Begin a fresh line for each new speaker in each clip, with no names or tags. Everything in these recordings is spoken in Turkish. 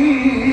Thank you.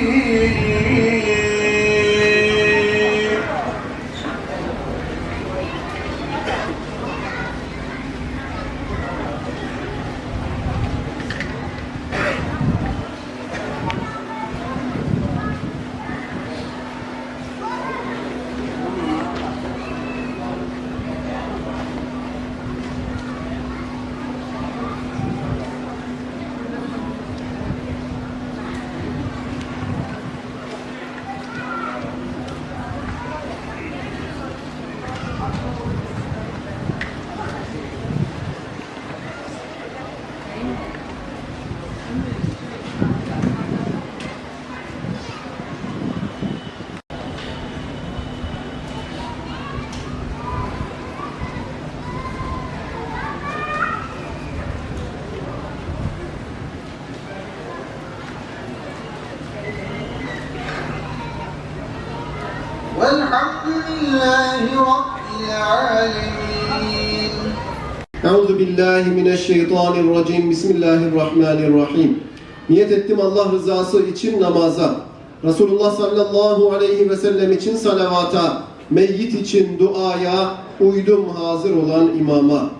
والحمد لله رب العالمين
Euzu billahi mineşşeytanirracim. Bismillahirrahmanirrahim. Niyet ettim Allah rızası için namaza. Resulullah sallallahu aleyhi ve sellem için salavata. Meyyit için duaya. Uydum hazır olan imama.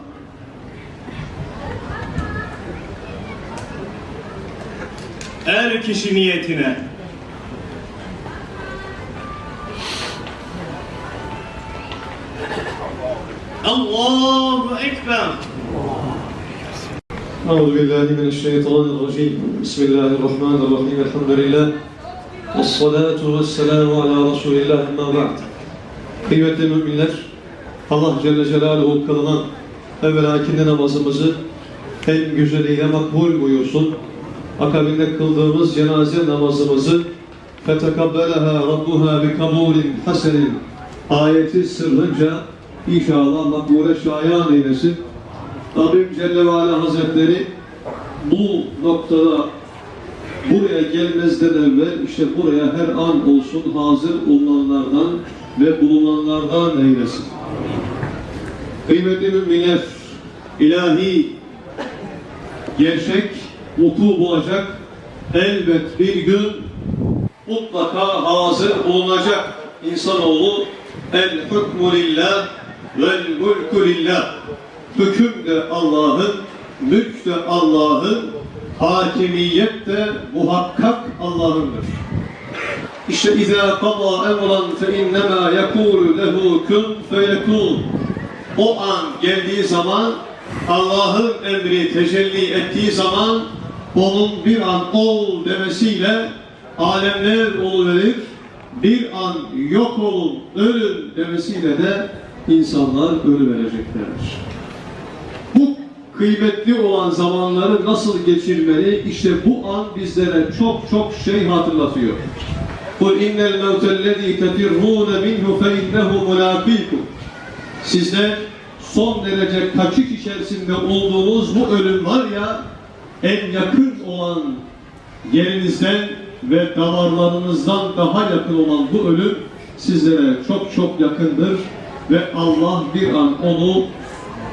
Er kişi niyetine. Allahu Ekber.
أعوذ بالله من الشيطان الرجيم بسم الله الرحمن الرحيم الحمد لله والصلاة والسلام على رسول الله أما بعد Kıymetli müminler, Allah Celle Celaluhu kılınan evvelakinde namazımızı en güzeliyle makbul buyursun. Akabinde kıldığımız cenaze namazımızı فَتَكَبَّلَهَا رَبُّهَا بِكَبُولٍ حَسَنٍ ayeti sırrınca inşallah makbule şayan eylesin. Rabbim Celle ve Ala Hazretleri bu noktada buraya gelmezden evvel işte buraya her an olsun hazır olunanlardan ve bulunanlardan eylesin. Kıymetli müminler, ilahi gerçek vuku bulacak elbet bir gün mutlaka hazır olunacak insanoğlu el hukmu lillah vel mulku lillah hüküm de Allah'ın mülk de Allah'ın hakimiyet de muhakkak Allah'ındır. İşte izâ qadâ emran fe innemâ yekûlü lehu kun feyekûn. O an geldiği zaman Allah'ın emri tecelli ettiği zaman onun bir an ol demesiyle alemler oluverir. Bir an yok olun, ölün demesiyle de insanlar ölüvereceklerdir. Bu kıymetli olan zamanları nasıl geçirmeli? İşte bu an bizlere çok çok şey hatırlatıyor. قُلْ اِنَّ الْمَوْتَ الَّذ۪ي تَفِرُّونَ مِنْهُ فَاِنَّهُ مُلَاقِيكُمْ Sizler son derece kaçış içerisinde olduğunuz bu ölüm var ya, en yakın olan yerinizden ve damarlarınızdan daha yakın olan bu ölüm sizlere çok çok yakındır ve Allah bir an onu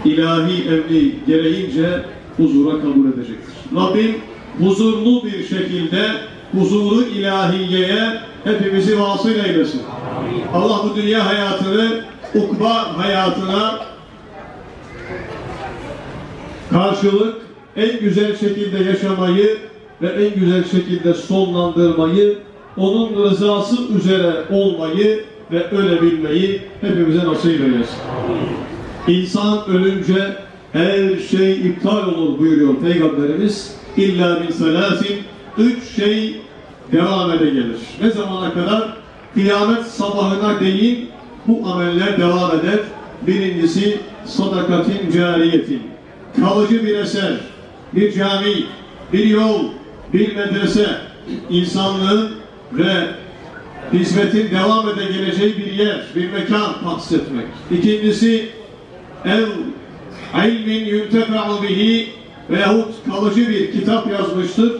ilahi emri gereğince huzura kabul edecektir. Rabbim huzurlu bir şekilde huzuru ilahiyeye hepimizi vasıl eylesin. Allah bu dünya hayatını ukba hayatına karşılık en güzel şekilde yaşamayı ve en güzel şekilde sonlandırmayı, onun rızası üzere olmayı ve ölebilmeyi hepimize nasip eylesin. İnsan ölünce her şey iptal olur buyuruyor Peygamberimiz. İlla min selasin üç şey devam ede gelir. Ne zamana kadar? Kıyamet sabahına değin bu ameller devam eder. Birincisi sadakatin cariyetin. Kalıcı bir eser, bir cami, bir yol, bir medrese, insanlığın ve hizmetin devam ede geleceği bir yer, bir mekan tahsis etmek. İkincisi ev ilmin yuntefa'u bihi veyahut kalıcı bir kitap yazmıştır.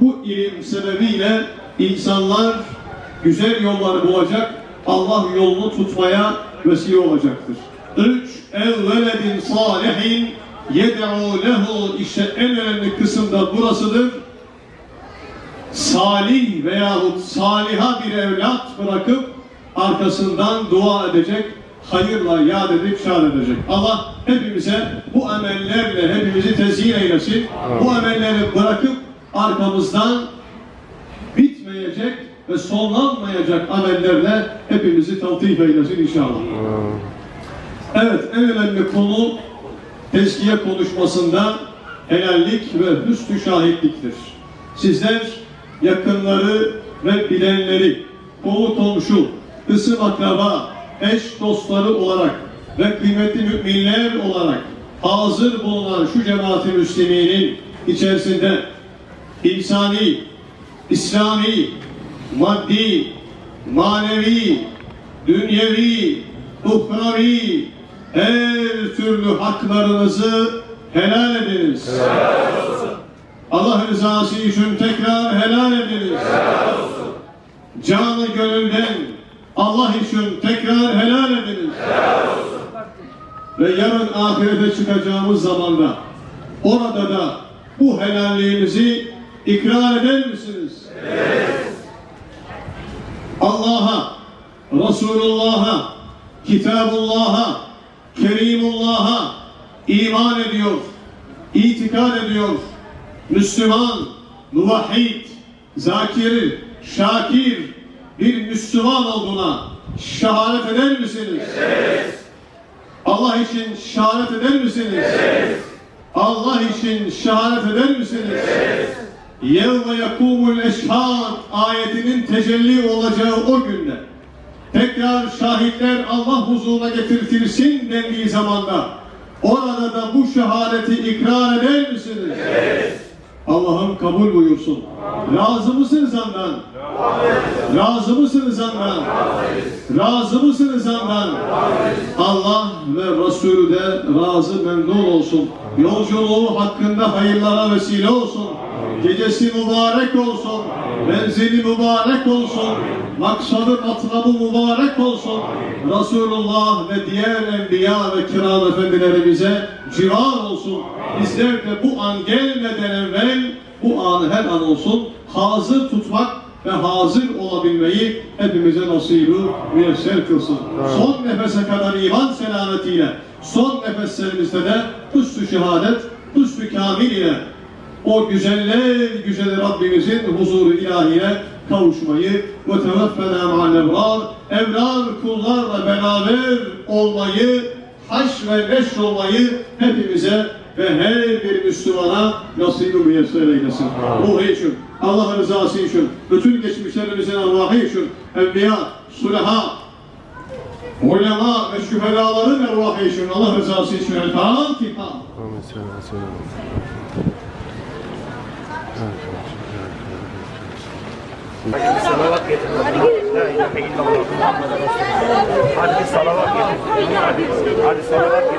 Bu ilim sebebiyle insanlar güzel yolları bulacak, Allah yolunu tutmaya vesile olacaktır. Üç, ev veledin salihin yed'u lehu işte en önemli kısım da burasıdır. Salih veyahut saliha bir evlat bırakıp arkasından dua edecek, hayırla yad edip şad edecek. Allah hepimize bu amellerle hepimizi tezyin eylesin. Bu amelleri bırakıp arkamızdan bitmeyecek ve sonlanmayacak amellerle hepimizi tavtif eylesin inşallah. Evet, en önemli konu tezkiye konuşmasında helallik ve hüsnü şahitliktir. Sizler yakınları ve bilenleri, kolu komşu, ısım akraba, eş dostları olarak ve kıymetli müminler olarak hazır bulunan şu cemaat-i müsliminin içerisinde insani, İslami, maddi, manevi, dünyevi, uhravi her türlü haklarınızı helal ediniz. Allah rızası için tekrar helal ediniz. Canı gönülden Allah için tekrar helal ediniz. Ve yarın ahirete çıkacağımız zamanda orada da bu helalliğinizi ikrar eder misiniz? Allah'a, Resulullah'a, Kitabullah'a, Kerimullah'a iman ediyor, itikad ediyor. Müslüman, muvahhid, zakir, şakir bir Müslüman olduğuna şehadet eder misiniz? Evet. Allah için şehadet eder misiniz? Evet. Allah için şehadet eder misiniz? Evet. Yevme yakumul eşhad ayetinin tecelli olacağı o günde tekrar şahitler Allah huzuruna getirtilsin dendiği zamanda orada da bu şehadeti ikrar eder misiniz? Evet. Allah'ım kabul buyursun. Razı mısınız andan? Razı mısınız andan? Razı mısınız andan? Allah ve Resulü de razı memnun olsun. Yolculuğu hakkında hayırlara vesile olsun. Gecesi mübarek olsun. Menzili mübarek olsun. Maksadı matlabı mübarek olsun. Resulullah ve diğer enbiya ve kiram efendilerimize civar olsun. Bizler de bu an gelmeden evvel bu anı her an olsun hazır tutmak ve hazır olabilmeyi hepimize nasibi müyesser kılsın. Son nefese kadar iman selametiyle, son nefeslerimizde de hüsnü şehadet, hüsnü kamil ile o güzeller güzeli Rabbimizin huzuru ilahine kavuşmayı ve teveffena ma'al ebrar, evrar kullarla beraber olmayı, haş ve neşr olmayı hepimize ve her bir Müslümana nasip-i müyesser eylesin. Ruhu için, Allah rızası için, bütün geçmişlerimizin arvahı için, enbiya, sulaha, ulema ve şüphelaların ervahı için, Allah rızası için, El Fatiha.
Amin. Selam.
salavat getirin. La salavat getirin. Hadi, salavat.